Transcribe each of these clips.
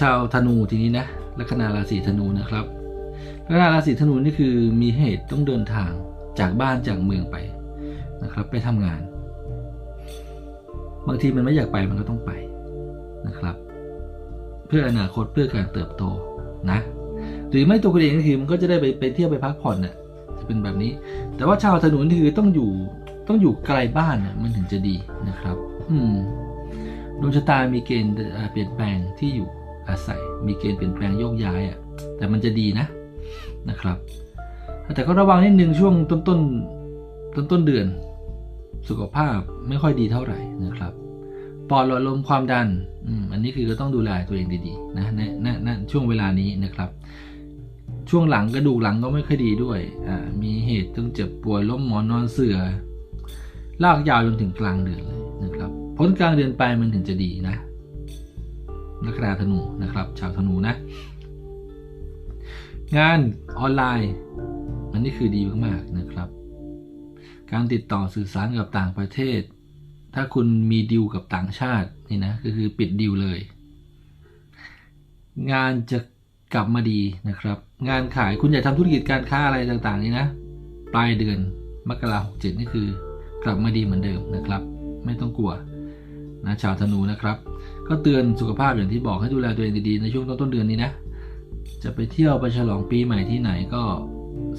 ชาวธนูทีนี้นะลัคนาราศีธนูนะครับลัคนาราศีธนูนี่คือมีเหตุต้องเดินทางจากบ้านจากเมืองไปนะครับ ไปทำงาน บางทีมันไม่อยากไปมันก็ต้องไปนะครับ เพื่ออนาคตเพื่อการเติบโตนะหรือไม่ตัวคุณเองก็คือมันก็จะได้ไปไปเที่ยวไปพักผ่อนเนี่ยจะเป็นแบบนี้ แต่ว่าชาวธนูนี่คือต้องอยู่ต้องอยู่ไกลบ้านน่ะมันถึงจะดีนะครับ อืมดวงชะตามีเกณฑ์เปลี่ยนแปลงที่อยู่ อาศัย มีเกณฑ์เปลี่ยนแปลงโยกย้ายอะแต่มันจะดีนะนะครับ แต่ก็ระวังนิดนึงช่วงต้นต้นต้นต้นเดือน สุขภาพไม่ค่อยดีเท่าไหร่นะครับปอดหลอดลมความดันอันนี้คือก็ต้องดูแลตัวเองดีๆนะในในในช่วงเวลานี้นะครับ ช่วงหลังกระดูกหลังก็ไม่ค่อยดีด้วยอ่ามีเหตุต้องเจ็บป่วยล้มหมอนนอนเสือลากยาวจนถึงกลางเดือนเลยนะครับ พ้นกลางเดือนไปมันถึงจะดีนะ นักราธนูนะครับ ชาวธนูนะ งานออนไลน์อันนี้คือดีมากๆนะครับ การติดต่อสื่อสารกับต่างประเทศ ถ้าคุณมีดิวกับต่างชาตินี่นะก็คือปิดดิวเลย งานจะกลับมาดีนะครับ งานขายคุณอยากทำธุรกิจการค้าอะไรต่างๆนี่นะปลายเดือนมกราหกเจ็ดนี่คือกลับมาดีเหมือนเดิมนะครับ ไม่ต้องกลัว นะชาวธนูนะครับ ก็เตือนสุขภาพอย่างที่บอกให้ดูแลตัวเองดีๆในช่วงต้นๆเดือนนี้นะ จะไปเที่ยวไปฉลองปีใหม่ที่ไหนก็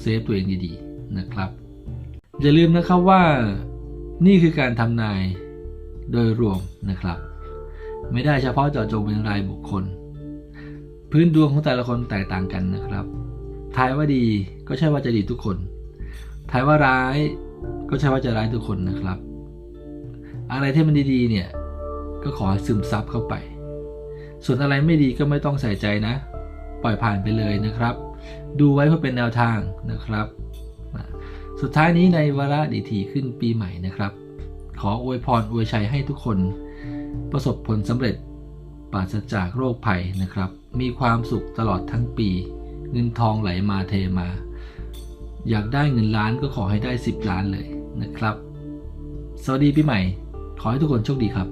เซฟตัวเองดีๆนะครับ อย่าลืมนะครับว่านี่คือการทำนายโดยรวมนะครับ ไม่ได้เฉพาะเจาะจงเป็นรายบุคคล พื้นดวงของแต่ละคนแตกต่างกันนะครับทายว่าดีก็ใช่ว่าจะดีทุกคนทายว่าร้ายก็ใช่ว่าจะร้ายทุกคนนะครับ อะไรที่มันดีๆเนี่ย ก็ขอให้ซึมซับเข้าไป ส่วนอะไรไม่ดีก็ไม่ต้องใส่ใจนะ ปล่อยผ่านไปเลยนะครับ ดูไว้เพื่อเป็นแนวทางนะครับ สุดท้ายนี้ในวาระดีทีขึ้นปีใหม่นะครับ ขออวยพรอวยชัยให้ทุกคน ประสบผลสำเร็จปราศจากโรคภัยนะครับ มีความสุขตลอดทั้งปี เงินทองไหลมาเทมา อยากได้เงินล้านก็ขอให้ได้ 10 ล้านเลยนะครับ สวัสดีปีใหม่ ขอให้ทุกคนโชคดีครับ